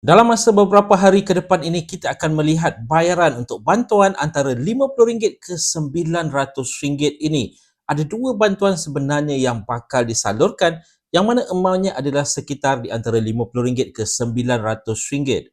Dalam masa beberapa hari ke depan ini, kita akan melihat bayaran untuk bantuan antara RM50 ke RM900 ini. Ada dua bantuan sebenarnya yang bakal disalurkan yang mana amountnya adalah sekitar di antara RM50 ke RM900.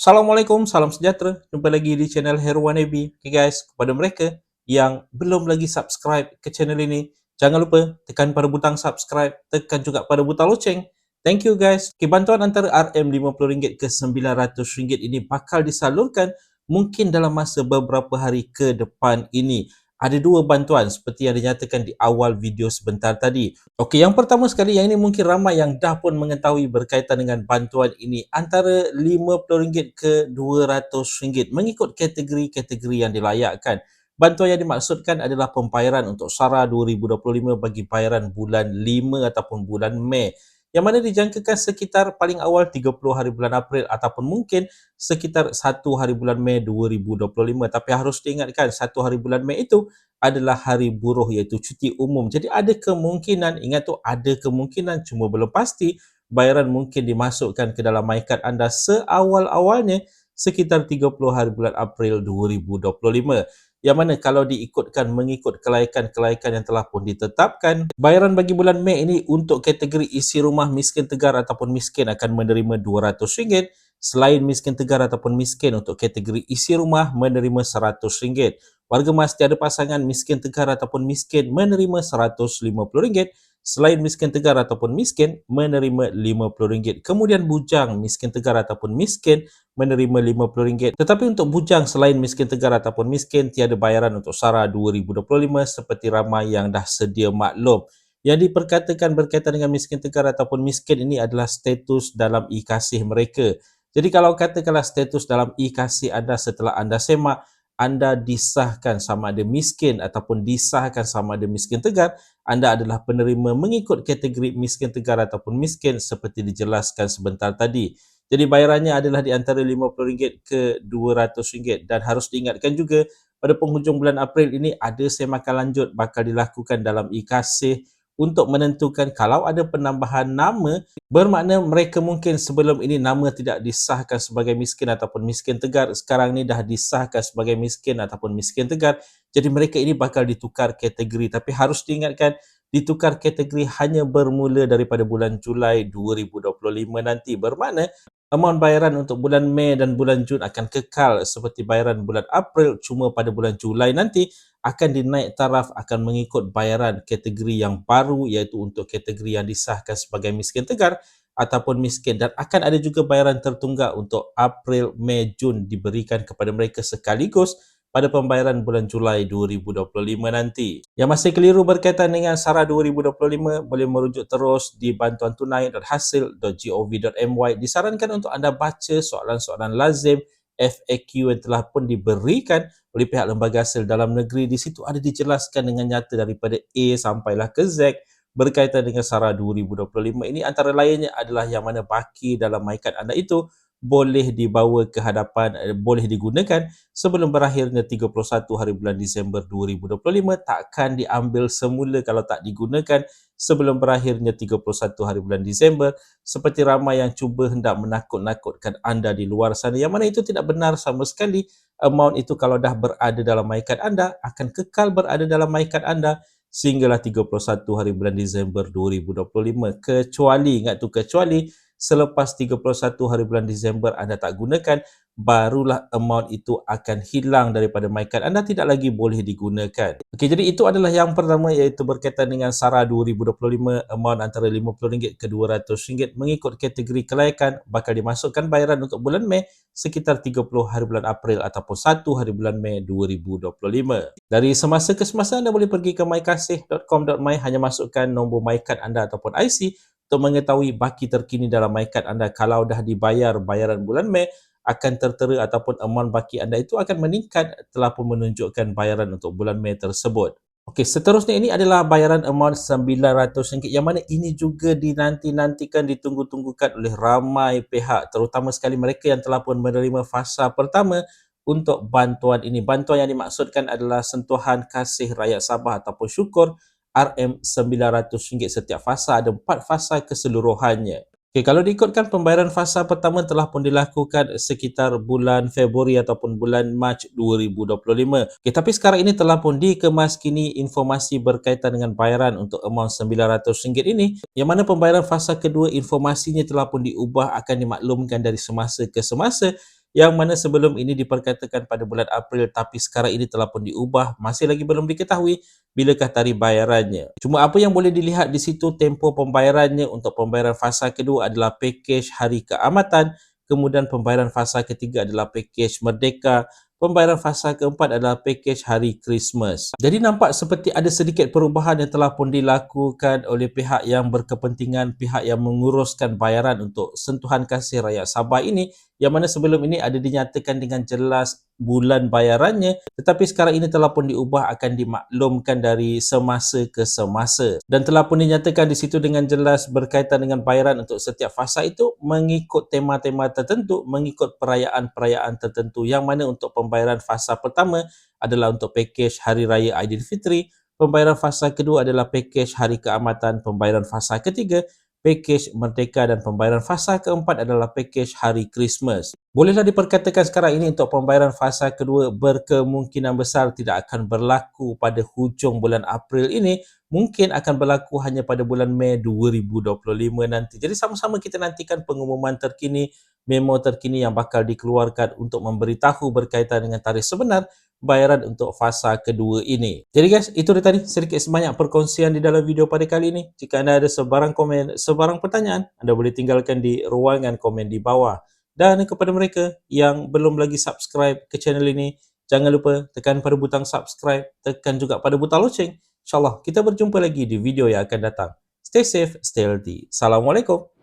Assalamualaikum, salam sejahtera. Jumpa lagi di channel Heruan AB. Okay guys, kepada mereka yang belum lagi subscribe ke channel ini, Jangan lupa tekan pada butang subscribe, tekan juga pada butang loceng. Thank you guys. Okay, bantuan antara RM50 ke RM900 ini bakal disalurkan mungkin dalam masa beberapa hari ke depan ini. Ada dua bantuan seperti yang dinyatakan di awal video sebentar tadi. Okey, yang pertama sekali yang ini mungkin ramai yang dah pun mengetahui berkaitan dengan bantuan ini antara RM50 ke RM200 mengikut kategori-kategori yang dilayakkan. Bantuan yang dimaksudkan adalah pembayaran untuk SARA 2025 bagi bayaran bulan 5 ataupun bulan Mei yang mana dijangkakan sekitar paling awal 30 hari bulan April ataupun mungkin sekitar 1 hari bulan Mei 2025 tapi harus diingatkan 1 hari bulan Mei itu adalah hari buruh iaitu cuti umum. Jadi ada kemungkinan ingat tu ada kemungkinan cuma belum pasti bayaran mungkin dimasukkan ke dalam MyCard anda seawal-awalnya sekitar 30 hari bulan April 2025 yang mana kalau diikutkan mengikut kelaikan-kelaikan yang telah pun ditetapkan bayaran bagi bulan Mei ini untuk kategori isi rumah miskin tegar ataupun miskin akan menerima RM200 selain miskin tegar ataupun miskin untuk kategori isi rumah menerima RM100 warga mas tiada pasangan miskin tegar ataupun miskin menerima RM150 selain miskin tegar ataupun miskin menerima RM50. Kemudian bujang miskin tegar ataupun miskin menerima RM50. Tetapi untuk bujang selain miskin tegar ataupun miskin tiada bayaran untuk SARA 2025 seperti ramai yang dah sedia maklum. Yang diperkatakan berkaitan dengan miskin tegar ataupun miskin ini adalah status dalam e-kasih mereka. Jadi kalau katakanlah status dalam e-kasih anda setelah anda semak, anda disahkan sama ada miskin ataupun disahkan sama ada miskin tegar, anda adalah penerima mengikut kategori miskin tegar ataupun miskin seperti dijelaskan sebentar tadi. Jadi bayarannya adalah di antara RM50 ke RM200 dan harus diingatkan juga pada penghujung bulan April ini ada semakan lanjut bakal dilakukan dalam e-kasih untuk menentukan kalau ada penambahan nama bermakna mereka mungkin sebelum ini nama tidak disahkan sebagai miskin ataupun miskin tegar. Sekarang ni dah disahkan sebagai miskin ataupun miskin tegar. Jadi mereka ini bakal ditukar kategori. Tapi harus diingatkan ditukar kategori hanya bermula daripada bulan Julai 2025 nanti. Bermakna amount bayaran untuk bulan Mei dan bulan Jun akan kekal seperti bayaran bulan April. Cuma pada bulan Julai nanti akan dinaik taraf akan mengikut bayaran kategori yang baru iaitu untuk kategori yang disahkan sebagai miskin tegar ataupun miskin. Dan akan ada juga bayaran tertunggak untuk April, Mei, Jun diberikan kepada mereka sekaligus pada pembayaran bulan Julai 2025 nanti. Yang masih keliru berkaitan dengan SARA 2025 boleh merujuk terus di bantuantunai.hasil.gov.my disarankan untuk anda baca soalan-soalan lazim FAQ yang telah pun diberikan oleh pihak lembaga hasil dalam negeri. Di situ ada dijelaskan dengan nyata daripada A sampailah ke Z berkaitan dengan SARA 2025. Ini antara lainnya adalah yang mana baki dalam MyCard anda itu boleh dibawa ke hadapan eh, boleh digunakan sebelum berakhirnya 31 hari bulan Disember 2025 takkan diambil semula kalau tak digunakan sebelum berakhirnya 31 hari bulan Disember. Seperti ramai yang cuba hendak menakut-nakutkan anda di luar sana yang mana itu tidak benar sama sekali. Amount itu kalau dah berada dalam MyCard anda akan kekal berada dalam MyCard anda sehinggalah 31 hari bulan Disember 2025 kecuali ingat tu kecuali selepas 31 hari bulan Disember anda tak gunakan, barulah amount itu akan hilang daripada MyCard. Anda tidak lagi boleh digunakan. Okey, jadi itu adalah yang pertama iaitu berkaitan dengan SARA 2025 amount antara RM50 ke RM200 mengikut kategori kelayakan bakal dimasukkan bayaran untuk bulan Mei sekitar 30 hari bulan April ataupun 1 hari bulan Mei 2025. Dari semasa ke semasa anda boleh pergi ke mykasih.com.my hanya masukkan nombor MyCard anda ataupun IC untuk mengetahui baki terkini dalam MyCard anda kalau dah dibayar bayaran bulan Mei akan tertera ataupun amount baki anda itu akan meningkat telah pun menunjukkan bayaran untuk bulan Mei tersebut. Okey, seterusnya ini adalah bayaran amount RM900 yang mana ini juga dinanti-nantikan ditunggu-tunggukan oleh ramai pihak terutama sekali mereka yang telah pun menerima fasa pertama untuk bantuan ini. Bantuan yang dimaksudkan adalah sentuhan kasih rakyat Sabah ataupun syukur RM900 setiap fasa ada 4 fasa keseluruhannya. Okay, kalau diikutkan pembayaran fasa pertama telah pun dilakukan sekitar bulan Februari ataupun bulan Mac 2025. Okay, tapi sekarang ini telah pun dikemas kini informasi berkaitan dengan bayaran untuk amount RM900 ini yang mana pembayaran fasa kedua informasinya telah pun diubah akan dimaklumkan dari semasa ke semasa yang mana sebelum ini diperkatakan pada bulan April tapi sekarang ini telah pun diubah masih lagi belum diketahui bilakah tarikh bayarannya. Cuma apa yang boleh dilihat di situ tempoh pembayarannya untuk pembayaran fasa kedua adalah package hari keamatan kemudian pembayaran fasa ketiga adalah package merdeka pembayaran fasa keempat adalah package hari Christmas. Jadi nampak seperti ada sedikit perubahan yang telah pun dilakukan oleh pihak yang berkepentingan, pihak yang menguruskan bayaran untuk sentuhan kasih rakyat Sabah ini yang mana sebelum ini ada dinyatakan dengan jelas bulan bayarannya tetapi sekarang ini telah pun diubah akan dimaklumkan dari semasa ke semasa. Dan telah pun dinyatakan di situ dengan jelas berkaitan dengan bayaran untuk setiap fasa itu mengikut tema-tema tertentu mengikut perayaan-perayaan tertentu. Yang mana untuk pembayaran fasa pertama adalah untuk package Hari Raya Aidilfitri pembayaran fasa kedua adalah package Hari Keamatan pembayaran fasa ketiga package Merdeka dan pembayaran fasa keempat adalah package Hari Christmas. Bolehlah diperkatakan sekarang ini untuk pembayaran fasa kedua berkemungkinan besar tidak akan berlaku pada hujung bulan April ini, mungkin akan berlaku hanya pada bulan Mei 2025 nanti. Jadi sama-sama kita nantikan pengumuman terkini, memo terkini yang bakal dikeluarkan untuk memberitahu berkaitan dengan tarikh sebenar bayaran untuk fasa kedua ini. Jadi guys, itu dia tadi sedikit sebanyak perkongsian di dalam video pada kali ini. Jika anda ada sebarang komen, sebarang pertanyaan, anda boleh tinggalkan di ruangan komen di bawah. Dan kepada mereka yang belum lagi subscribe ke channel ini, jangan lupa tekan pada butang subscribe, tekan juga pada butang loceng. InsyaAllah kita berjumpa lagi di video yang akan datang. Stay safe, stay healthy. Assalamualaikum.